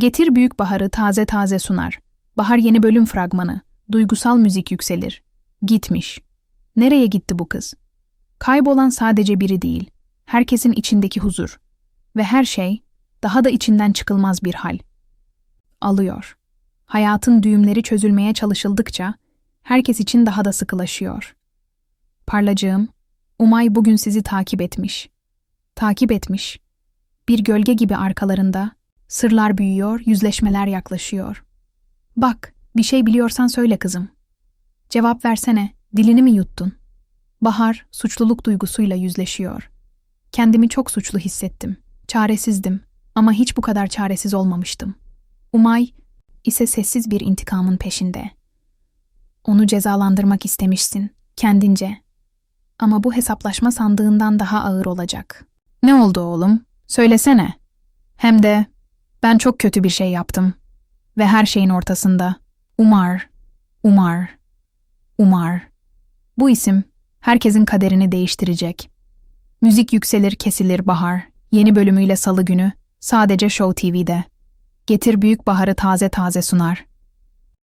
Getir büyük baharı taze taze sunar. Bahar yeni bölüm fragmanı. Duygusal müzik yükselir. Gitmiş. Nereye gitti bu kız? Kaybolan sadece biri değil. Herkesin içindeki huzur. Ve her şey daha da içinden çıkılmaz bir hal. Alıyor. Hayatın düğümleri çözülmeye çalışıldıkça herkes için daha da sıkılaşıyor. Parlacığım, Umay bugün sizi takip etmiş. Takip etmiş. Bir gölge gibi arkalarında sırlar büyüyor, yüzleşmeler yaklaşıyor. Bak, bir şey biliyorsan söyle kızım. Cevap versene, dilini mi yuttun? Bahar suçluluk duygusuyla yüzleşiyor. Kendimi çok suçlu hissettim. Çaresizdim ama hiç bu kadar çaresiz olmamıştım. Umay ise sessiz bir intikamın peşinde. Onu cezalandırmak istemişsin, kendince. Ama bu hesaplaşma sandığından daha ağır olacak. Ne oldu oğlum? Söylesene. Hem de ben çok kötü bir şey yaptım. Ve her şeyin ortasında Umar, Umar, Umar. Bu isim herkesin kaderini değiştirecek. Müzik yükselir kesilir bahar. Yeni bölümüyle salı günü sadece Show TV'de. Getir büyük baharı taze taze sunar.